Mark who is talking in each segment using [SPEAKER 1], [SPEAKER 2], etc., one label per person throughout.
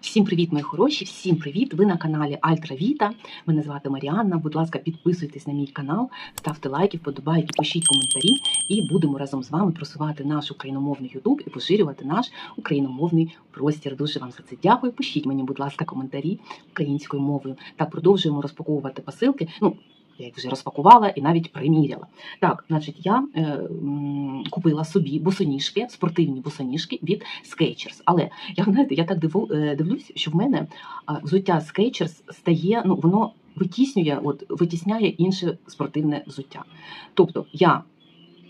[SPEAKER 1] Всім привіт, мої хороші! Всім привіт! Ви на каналі Альтра Віта. Мене звати Маріанна. Будь ласка, підписуйтесь на мій канал, ставте лайки, вподобайки, пишіть коментарі, і будемо разом з вами просувати наш україномовний Ютуб і поширювати наш україномовний простір. Дуже вам за це дякую. Пишіть мені, будь ласка, коментарі українською мовою. Так, продовжуємо розпаковувати посилки. Ну, я їх вже розпакувала і навіть приміряла. Так, значить, я е, м, купила собі босоніжки, спортивні босоніжки від Skechers. Але я знаєте, я так диву, е, дивлюсь, що в мене взуття Skechers стає, ну воно витіснює, от витісняє інше спортивне взуття. Тобто я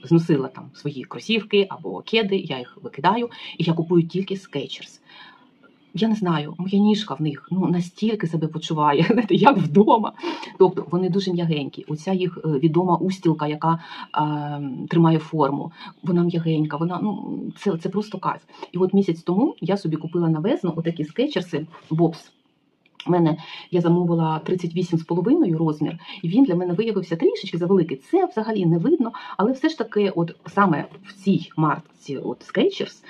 [SPEAKER 1] зносила там свої кросівки або кеди, я їх викидаю, і я купую тільки Skechers. Я не знаю, моя ніжка в них ну настільки себе почуває, знаєте, як вдома. Тобто вони дуже м'ягенькі. Оця їх е, відома устілка, яка е, тримає форму, вона м'ягенька, вона ну це, це просто кайф. І от місяць тому я собі купила на весну отакі скетчерси Бобс. У мене я замовила 38,5 розмір, і він для мене виявився трішечки завеликий. Це взагалі не видно, але все ж таки, от саме в цій марці, от Skechers,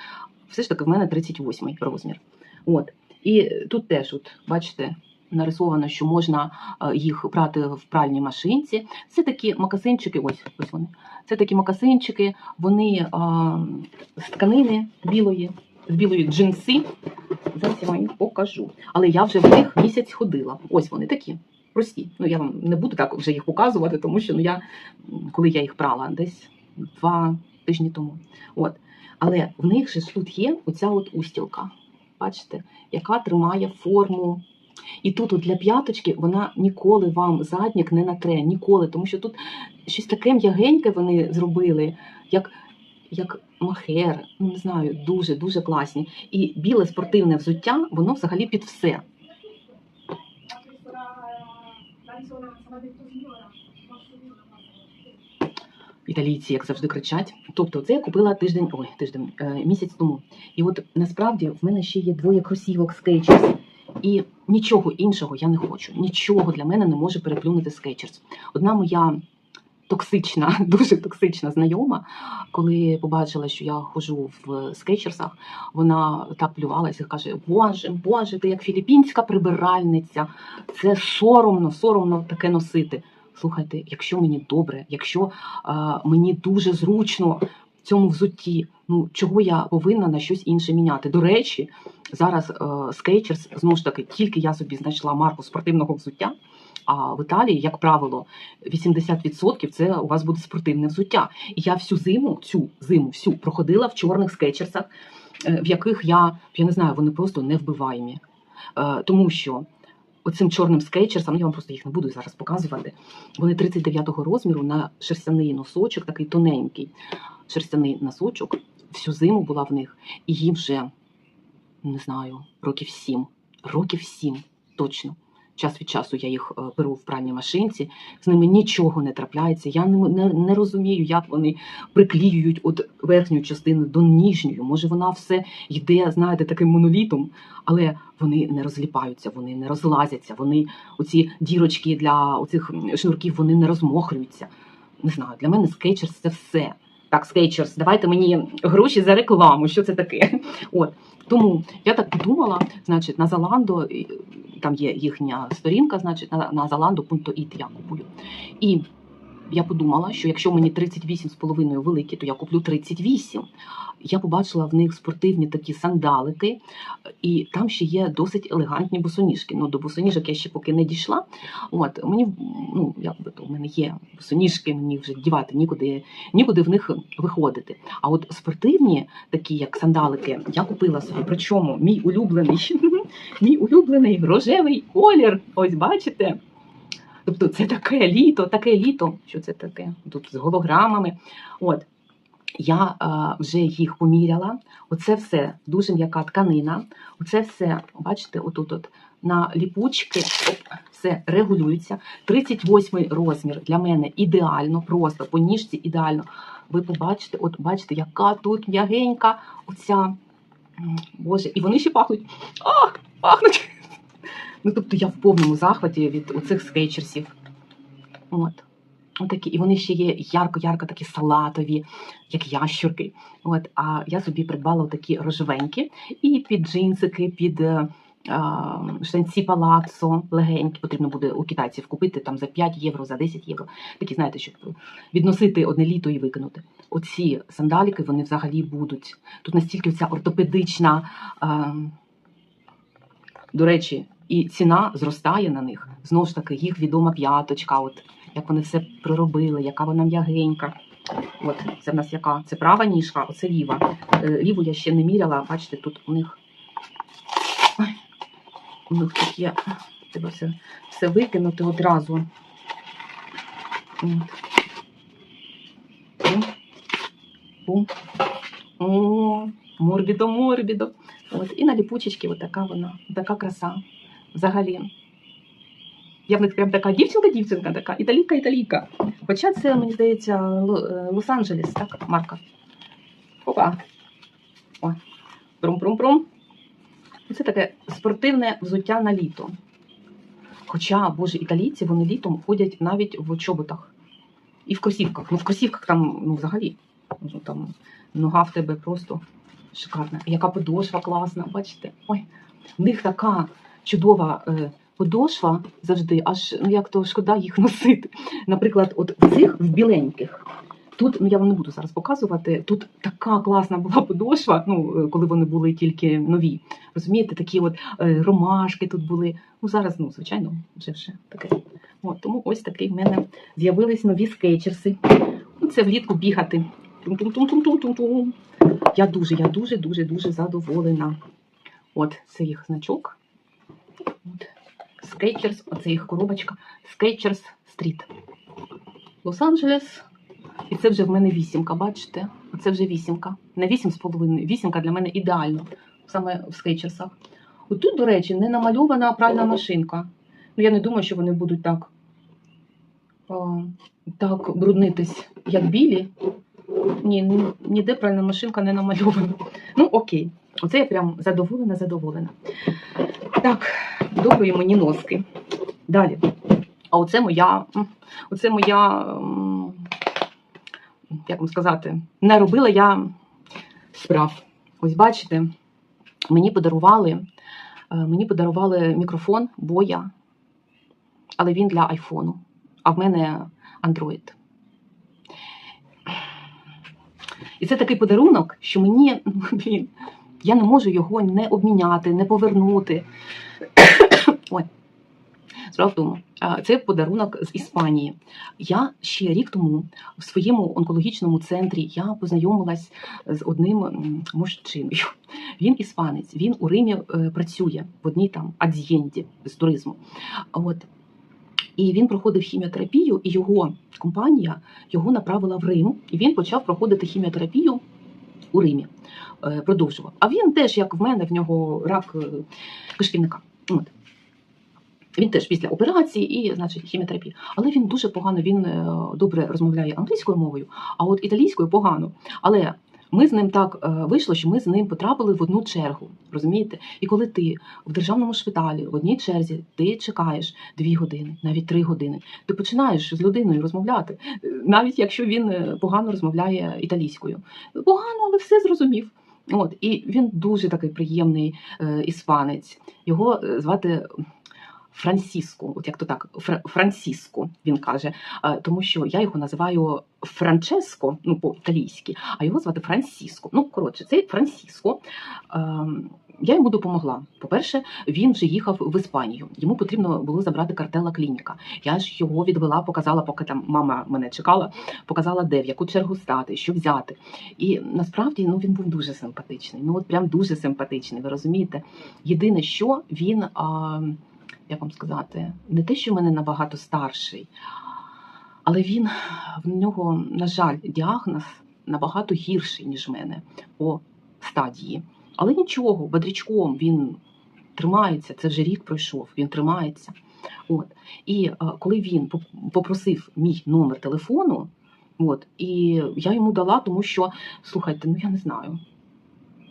[SPEAKER 1] все ж таки в мене 38 розмір. От. І тут теж, от, бачите, нарисовано, що можна е, їх брати в пральній машинці. Це такі макасинчики, ось ось вони. Це такі макасинчики, вони а, з тканини білої, з білої джинси. Зараз я вам їх покажу. Але я вже в них місяць ходила. Ось вони такі. Прості. Ну я вам не буду так вже їх показувати, тому що ну я коли я їх прала десь два тижні тому. От. Але в них же тут є оця от устілка. Бачите, яка тримає форму. І тут от для п'яточки вона ніколи вам заднік не натре, ніколи, тому що тут щось таке м'ягеньке вони зробили, як, як махер, ну не знаю, дуже дуже класні. І біле спортивне взуття, воно взагалі під все. Італійці, як завжди, кричать. Тобто, це я купила тиждень, ой, тиждень, е, місяць тому. І от насправді в мене ще є двоє кросівок Skechers. І нічого іншого я не хочу. Нічого для мене не може переплюнути Skechers. Одна моя токсична, дуже токсична знайома, коли побачила, що я ходжу в скетчерсах, вона так плювалася каже: Боже, Боже, ти як філіппінська прибиральниця, це соромно, соромно таке носити. Слухайте, якщо мені добре, якщо а, мені дуже зручно в цьому взутті, ну чого я повинна на щось інше міняти? До речі, зараз е, скейчерс, знову ж таки, тільки я собі знайшла марку спортивного взуття. А в Італії, як правило, 80% це у вас буде спортивне взуття. І я всю зиму, цю зиму всю проходила в чорних скетчерсах, е, в яких я, я не знаю, вони просто невбиваємі. Е, Тому що оцим чорним скетчерсам, я вам просто їх не буду зараз показувати. Вони 39-го розміру на шерстяний носочок, такий тоненький шерстяний носочок. Всю зиму була в них, і їм вже не знаю, років сім. Років сім, точно. Час від часу я їх е, беру в пральній машинці, з ними нічого не трапляється. Я не, не, не розумію, як вони приклеюють от верхню частину до нижньої. Може, вона все йде, знаєте, таким монолітом, але вони не розліпаються, вони не розлазяться, вони оці дірочки для оцих шнурків вони не розмохрюються. Не знаю, для мене скетчерс це все. Так, скетчерс, давайте мені гроші за рекламу. Що це таке? От тому я так подумала, значить, на Заландо там є їхня сторінка, значить, на, на zalando.it я купую. І я подумала, що якщо мені 38,5 великі, то я куплю 38. Я побачила в них спортивні такі сандалики, і там ще є досить елегантні босоніжки. Ну, до босоніжок я ще поки не дійшла. От мені ну якби то в мене є босоніжки, мені вже дівати нікуди, нікуди в них виходити. А от спортивні, такі як сандалики, я купила собі. Причому мій улюблений, мій улюблений рожевий колір. Ось бачите. Тобто це таке літо, таке літо. Що це таке? Тут з голограмами. От. Я е, вже їх поміряла. Оце все дуже м'яка тканина. Оце все, бачите, отут от на ліпучки оп, все регулюється. 38 розмір для мене ідеально, просто по ніжці ідеально. Ви побачите, от бачите, яка тут м'ягенька оця. Боже, і вони ще пахнуть. Ах, пахнуть. Ну, тобто я в повному захваті від оцих скейчерсів. От. Отакі. І вони ще є ярко-ярко такі салатові, як ящурки. От. А я собі придбала такі рожевенькі і під джинсики, під е, а, штанці палацо легенькі, потрібно буде у китайців купити там за 5 євро, за 10 євро. Такі, знаєте, щоб відносити одне літо і викинути. Оці сандаліки вони взагалі будуть. Тут настільки ця ортопедична, а, до речі, і ціна зростає на них. Знову ж таки, їх відома п'яточка, от як вони все проробили, яка вона м'ягенька. От це в нас яка? Це права ніжка, оце ліва. Е, Ліву я ще не міряла, бачите, тут у них. У них тут є. Треба все, все викинути одразу. От. О, морбідо, морбідо. От. І на ліпучечки така вона, така краса. Взагалі. Я в них прям така дівчинка-дівчинка, така, італійка, італійка. Хоча це, мені здається, е, Лос-Анджелес, так, марка. Опа. О. Прум-прум-прум. Це таке спортивне взуття на літо. Хоча, боже, італійці вони літом ходять навіть в чоботах і в кросівках. Ну, в кросівках там, ну, взагалі, ну, там нога в тебе просто шикарна. Яка подошва класна, бачите? Ой, в них така чудова е, подошва завжди, аж ну як то шкода їх носити. Наприклад, от цих в біленьких. Тут, ну я вам не буду зараз показувати. Тут така класна була подошва, ну е, коли вони були тільки нові. Розумієте, такі от е, ромашки тут були. Ну зараз, ну звичайно, вже вже таке. От, тому ось такий в мене з'явились нові скейчерси. Ну, це влітку бігати. Тум-тум-тум-тум-тум-тум. Я дуже, я дуже, дуже, дуже задоволена. От це їх значок. Skechers, оце їх коробочка. Skechers Street. Лос-Анджелес. І це вже в мене вісімка, бачите? Оце вже вісімка. Не вісім з половиною. Вісімка для мене ідеально. Саме в скейчерсах. Отут, до речі, не намальована пральна машинка. Ну, я не думаю, що вони будуть так, а, так бруднитись, як білі. Ні, ніде пральна машинка не намальована. Ну, окей. Оце я прям задоволена, задоволена. Так, доброї мені носки. Далі. А оце моя, оце моя, як вам сказати, не робила я справ. Ось бачите, мені подарували, е, мені подарували мікрофон Боя, але він для айфону. А в мене Android. І це такий подарунок, що мені, ну, блін, я не можу його не обміняти, не повернути. Ой. Справа в тому, це подарунок з Іспанії. Я ще рік тому в своєму онкологічному центрі я познайомилась з одним мужчиною. Він іспанець, він у Римі е, працює в одній там адзієнді з туризму. От. І він проходив хіміотерапію, і його компанія його направила в Рим, і він почав проходити хіміотерапію у Римі. Е, Продовжував. А він теж, як в мене, в нього рак е, кишківника. От. Він теж після операції і, значить, хіміотерапії. Але він дуже погано, він е, добре розмовляє англійською мовою, а от італійською погано. Але ми з ним так е, вийшло, що ми з ним потрапили в одну чергу. Розумієте? І коли ти в державному шпиталі в одній черзі, ти чекаєш дві години, навіть три години, ти починаєш з людиною розмовляти, е, навіть якщо він погано розмовляє італійською. Погано, але все зрозумів. От і він дуже такий приємний іспанець. Його звати Франсіско, от як то так, Фра- Франсіско, він каже, тому що я його називаю Франческо, ну по-італійськи, а його звати Франсіско. Ну, коротше, цей Франсіско. Я йому допомогла. По-перше, він вже їхав в Іспанію. Йому потрібно було забрати картела клініка. Я ж його відвела, показала, поки там мама мене чекала, показала, де в яку чергу стати, що взяти. І насправді ну він був дуже симпатичний. Ну от прям дуже симпатичний. Ви розумієте? Єдине, що він. А, як вам сказати, не те, що в мене набагато старший, але він в нього, на жаль, діагноз набагато гірший, ніж в мене по стадії. Але нічого, бодрячком він тримається. Це вже рік пройшов, він тримається. От. І е, коли він попросив мій номер телефону, от, і я йому дала, тому що, слухайте, ну я не знаю.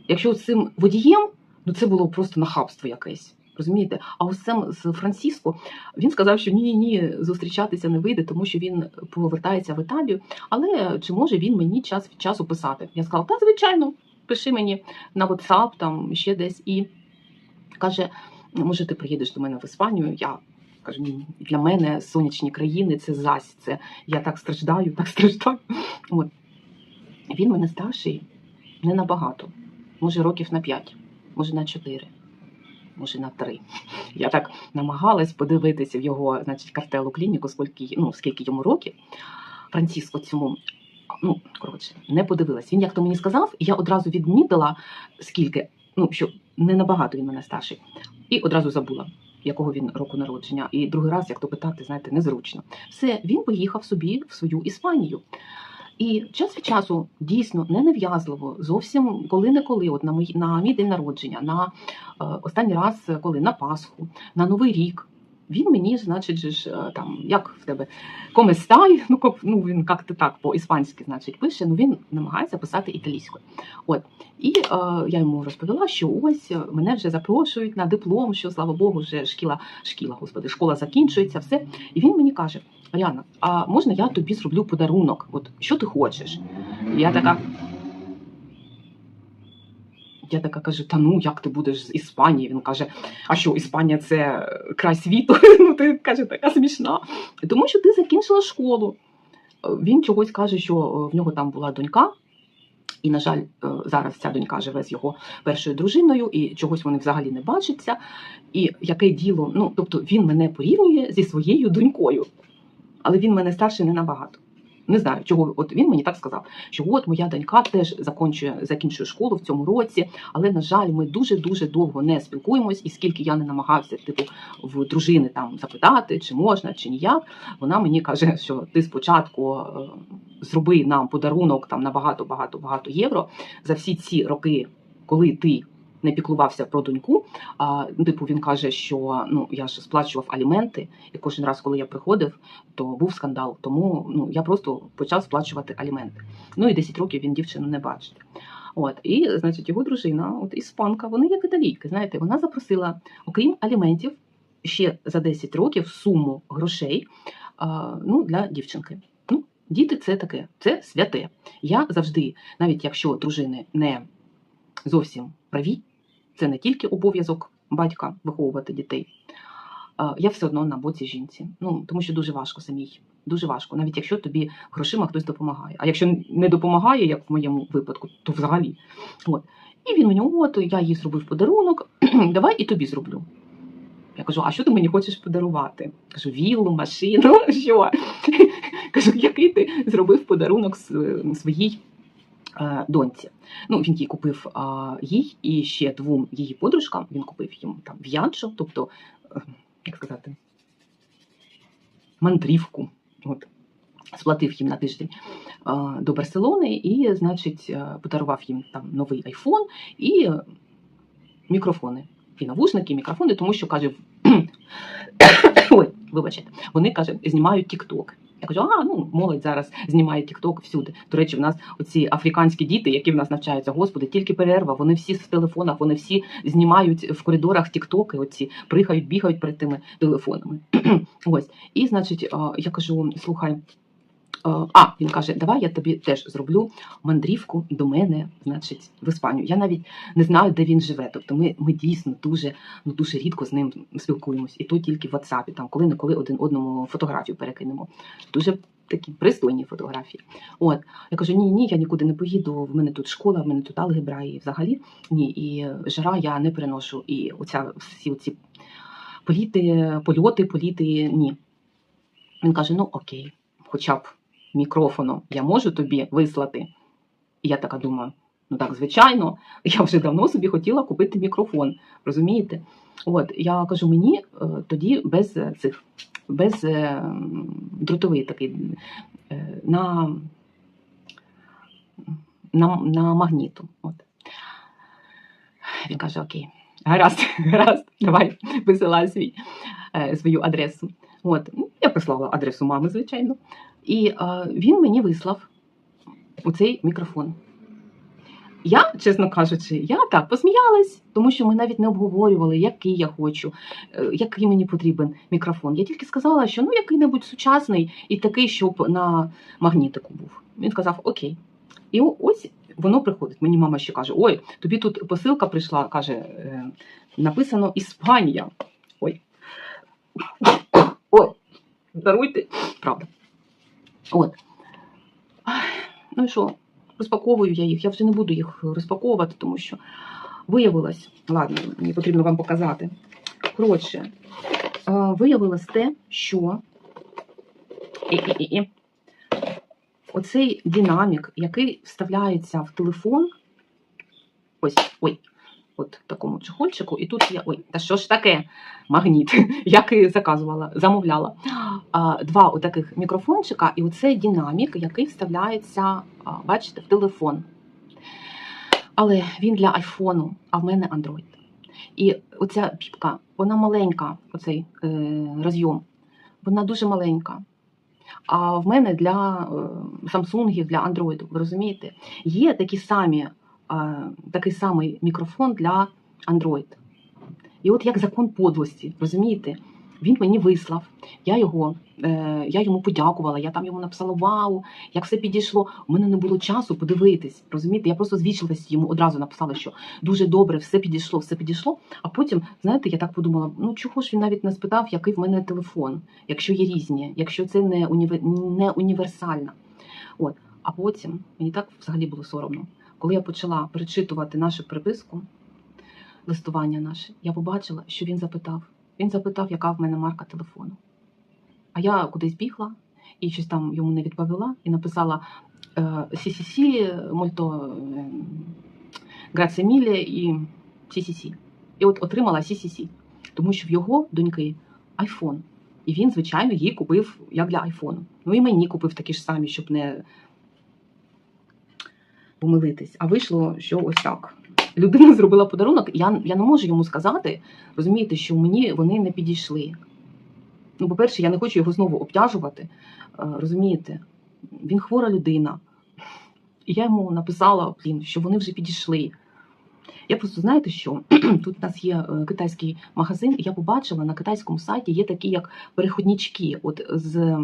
[SPEAKER 1] Якщо з цим водієм, ну це було просто нахабство якесь. Розумієте? А ось цим з Франциско він сказав, що ні, ні, зустрічатися не вийде, тому що він повертається в Італію. Але чи може він мені час від часу писати? Я сказала, та звичайно, пиши мені на WhatsApp, там ще десь і каже: може, ти приїдеш до мене в Іспанію. Я кажу, для мене сонячні країни це зась. Це я так страждаю, так страждаю. От. Він мене старший не набагато. Може, років на 5, може на 4, може на 3. Я так намагалась подивитися в його, значить, картелу клініку, скільки, ну, скільки йому років. Франциско цьому. Ну, коротше, не подивилась. Він як то мені сказав, і я одразу відмітила, скільки, ну, що не набагато він мене старший. І одразу забула, якого він року народження. І другий раз, як то питати, знаєте, незручно. Все, він поїхав собі в свою Іспанію. І час від часу дійсно не нав'язливо, зовсім коли-неколи, от на мій, на мій день народження, на е, останній раз, коли на Пасху, на Новий рік. Він мені, значить, ж, е, там, як в тебе коместай, ну, ну він як то так по-іспанськи, значить, пише, ну він намагається писати італійською. От. І е, я йому розповіла, що ось е, мене вже запрошують на диплом, що слава Богу, вже шкіла, шкіла, господи, школа закінчується, все. І він мені каже: Аріана, а можна я тобі зроблю подарунок? От що ти хочеш? Я така. Я така кажу: та ну як ти будеш з Іспанії? Він каже: А що, Іспанія це край світу? Ну ти каже, така смішна. Тому що ти закінчила школу. Він чогось каже, що е, в нього там була донька, і, на жаль, е, зараз ця донька живе з його першою дружиною, і чогось вони взагалі не бачаться. І яке діло, ну тобто він мене порівнює зі своєю донькою, але він мене старший не набагато. Не знаю, чого от він мені так сказав, що от моя донька теж закінчує, закінчує школу в цьому році, але на жаль, ми дуже дуже довго не спілкуємось, і скільки я не намагався, типу, в дружини там запитати, чи можна, чи ніяк, вона мені каже, що ти спочатку е, зроби нам подарунок там на багато багато багато євро за всі ці роки, коли ти не піклувався про доньку. Типу він каже, що ну я ж сплачував аліменти, і кожен раз, коли я приходив, то був скандал. Тому ну я просто почав сплачувати аліменти. Ну і 10 років він дівчину не бачить. От і значить його дружина, от іспанка, вони як італійки. Знаєте, вона запросила, окрім аліментів, ще за 10 років суму грошей а, ну, для дівчинки. Ну, діти це таке, це святе. Я завжди, навіть якщо дружини не зовсім праві, це не тільки обов'язок батька виховувати дітей. Я все одно на боці жінці. Ну тому що дуже важко самій. Дуже важко, навіть якщо тобі грошима хтось допомагає. А якщо не допомагає, як в моєму випадку, то взагалі. От. І він мені, от я їй зробив подарунок, давай і тобі зроблю. Я кажу, а що ти мені хочеш подарувати? Кажу, віллу, машину, що? Кажу, який ти зробив подарунок своїй доньці. Ну, він їй купив а, їй і ще двом її подружкам. Він купив їм там в'янчо, тобто, е, як сказати, мандрівку. От. Сплатив їм на тиждень е, до Барселони і, значить, е, подарував їм там новий айфон і е, мікрофони. І навушники, і мікрофони, тому що каже, ой, вибачте, вони каже, знімають TikTok. Я кажу, а ну молодь зараз знімає тікток всюди. До речі, в нас оці африканські діти, які в нас навчаються, господи, тільки перерва. Вони всі в телефонах, вони всі знімають в коридорах тіктоки. оці прихають, бігають перед тими телефонами. Ось. І значить, я кажу: слухай. А, А, він каже, давай я тобі теж зроблю мандрівку до мене, значить, в Іспанію. Я навіть не знаю, де він живе. Тобто ми, ми дійсно дуже, ну дуже рідко з ним спілкуємось, і то тільки в WhatsApp, там коли неколи один одному фотографію перекинемо. Дуже такі пристойні фотографії. От я кажу: ні, ні, я нікуди не поїду. В мене тут школа, в мене тут алгебра, і взагалі ні. І е, жара я не переношу. І оця всі ці політи, польоти, політи, ні. Він каже: ну окей, хоча б мікрофоном я можу тобі вислати. І я така думаю, ну так, звичайно, я вже давно собі хотіла купити мікрофон. Розумієте? От я кажу, мені е, тоді без е, цих, без е, дротовий такий на, на, на магніту. От. Він каже: Окей, гаразд, гаразд, давай висилай свій, свою адресу. От. Ну, Я прислала адресу мами, звичайно. І е, він мені вислав у цей мікрофон. Я, чесно кажучи, я так посміялась, тому що ми навіть не обговорювали, який я хочу, е, який мені потрібен мікрофон. Я тільки сказала, що ну який-небудь сучасний і такий, щоб на магнітику був. Він сказав Окей. І ось воно приходить. Мені мама ще каже: Ой, тобі тут посилка прийшла, каже, е, написано Іспанія. Ой. Ой, даруйте. Правда. От. Ну і що, розпаковую я їх. Я вже не буду їх розпаковувати, тому що виявилось, ладно, мені потрібно вам показати. Коротше, е, виявилось те, що і-і-і-і. оцей динамік, який вставляється в телефон, ось, ой, от такому чехольчику, і тут є, ой, та що ж таке? Магніт, як і заказувала, замовляла. Два отаких мікрофончика, і оцей динамік, який вставляється, бачите, в телефон. Але він для айфону, а в мене Android. І оця піпка, вона маленька, оцей е, розйом, вона дуже маленька. А в мене для е, Samsung, для Android, ви розумієте? Є такі самі, такий самий мікрофон для Android. І от як закон подлості, розумієте? Він мені вислав. Я його, е, я йому подякувала, я там йому написала Вау, як все підійшло. У мене не було часу подивитись. Розумієте, я просто звічилась йому одразу написала, що дуже добре, все підійшло, все підійшло. А потім, знаєте, я так подумала: ну чого ж він навіть не спитав, який в мене телефон, якщо є різні, якщо це не, універ... не універсальна. От. А потім мені так взагалі було соромно. Коли я почала перечитувати нашу приписку, листування наше, я побачила, що він запитав. Він запитав, яка в мене марка телефону. А я кудись бігла і щось там йому не відповіла і написала Сі-Сі-Сі, мольто Граце і Сі-Сі-Сі. І от отримала Сі-Сі-Сі. Тому що в його доньки айфон. І він, звичайно, їй купив як для айфону. Ну і мені купив такі ж самі, щоб не помилитись. А вийшло, що ось так. Людина зробила подарунок, я, я не можу йому сказати, розумієте, що мені вони не підійшли. Ну, по-перше, я не хочу його знову обтяжувати. е, Розумієте, він хвора людина. І я йому написала, блін, що вони вже підійшли. Я просто знаєте, що тут у нас є е, китайський магазин, і я побачила на китайському сайті є такі як переходнички. От з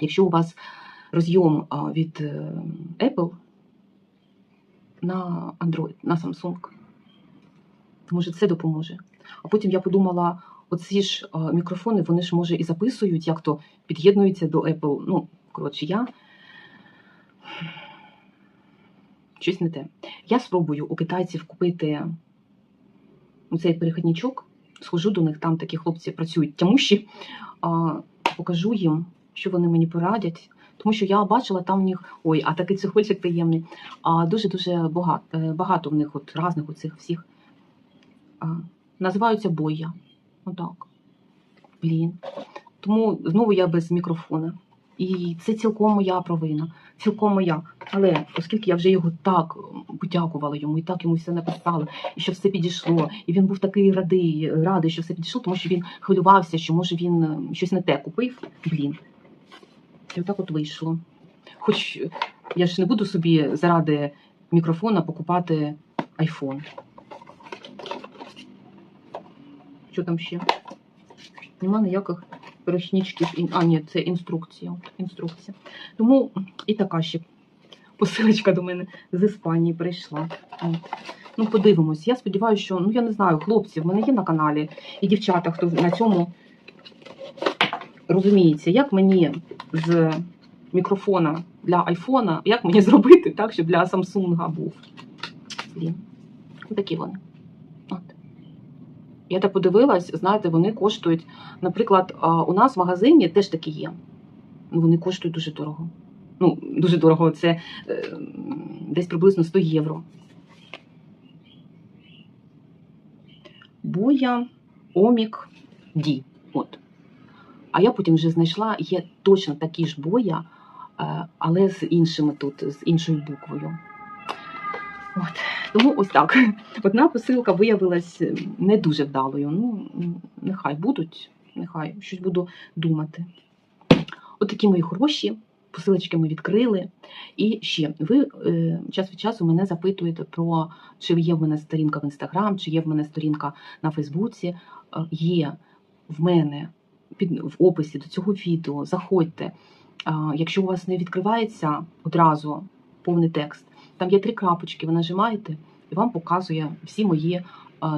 [SPEAKER 1] якщо у вас розйом від е, Apple на Android, на Samsung. Може, це допоможе. А потім я подумала: оці ж мікрофони, вони ж може і записують, як то під'єднуються до Apple. Ну, коротше, я щось не те. Я спробую у китайців купити цей перехідничок. Схожу до них, там такі хлопці працюють тямущі, покажу їм, що вони мені порадять. Тому що я бачила там в них, ой, а такий цехольчик приємний. А дуже-дуже багато, багато в них от різних оцих всіх. А, називаються боя. Отак. Блін. Тому знову я без мікрофона. І це цілком моя провина, цілком моя. Але оскільки я вже його так подякувала йому і так йому все написала, і що все підійшло, і він був такий радий, радий, що все підійшло, тому що він хвилювався, що може він е, щось не те купив. Блін. І отак от вийшло. Хоч я ж не буду собі заради мікрофона покупати айфон. Що там ще? Нема ніяких перехідничків. А, ні, це інструкція. Інструкція. Тому і така ще посилочка до мене з Іспанії прийшла. От. Ну, подивимось. Я сподіваюся, що ну я не знаю, хлопці, в мене є на каналі і дівчата, хто на цьому розуміється, як мені з мікрофона для айфона, як мені зробити так, щоб для Samsung був. Блін. Такі вони. Я так подивилась, знаєте, вони коштують, наприклад, у нас в магазині теж такі є. Ну, Вони коштують дуже дорого. Ну, дуже дорого, це е, десь приблизно 100 євро. Боя Омік Ді. От. А я потім вже знайшла, є точно такі ж боя, е, але з іншими тут, з іншою буквою. От. Тому ось так. Одна посилка виявилась не дуже вдалою. Ну, нехай будуть, нехай щось буду думати. От такі мої хороші. Посилочки ми відкрили. І ще ви е, час від часу мене запитуєте про чи є в мене сторінка в інстаграм, чи є в мене сторінка на Фейсбуці. Е, є в мене під в описі до цього відео. Заходьте. Якщо у вас не відкривається одразу повний текст, там є три крапочки, ви нажимаєте і вам показує всі мої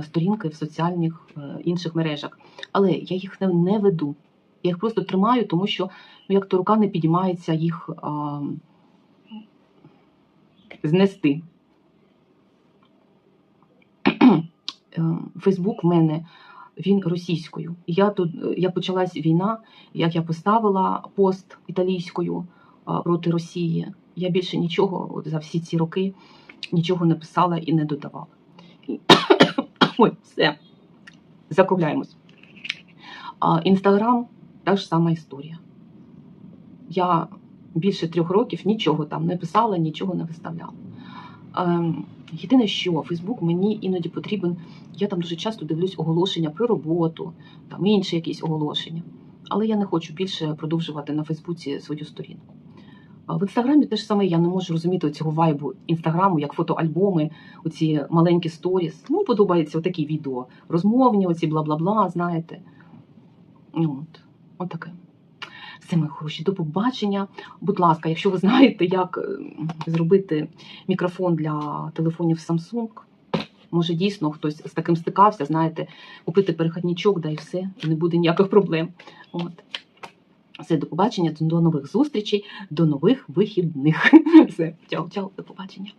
[SPEAKER 1] сторінки в соціальних е, інших мережах. Але я їх не, веду. Я їх просто тримаю, тому що ну, як то рука не підіймається їх а, знести. Е, Фейсбук в мене він російською. Я тут е, як почалась війна, як я поставила пост італійською проти Росії. Я більше нічого от за всі ці роки нічого не писала і не додавала. Ой, все, закругляємось. Інстаграм та ж сама історія. Я більше трьох років нічого там не писала, нічого не виставляла. Ем, єдине, що Фейсбук мені іноді потрібен, я там дуже часто дивлюсь оголошення про роботу, там інші якісь оголошення. Але я не хочу більше продовжувати на Фейсбуці свою сторінку. В інстаграмі теж саме я не можу розуміти цього вайбу інстаграму, як фотоальбоми, оці маленькі сторіс. Мені подобаються отакі відео, розмовні, оці бла-бла-бла, знаєте. Ну, От, от таке. Все, мої хороші, до побачення. Будь ласка, якщо ви знаєте, як е, зробити мікрофон для телефонів Samsung, може дійсно хтось з таким стикався, знаєте, купити перехідничок, да і все, і не буде ніяких проблем. От. Все, до побачення, до нових зустрічей, до нових вихідних. Все, чао, чао, до побачення.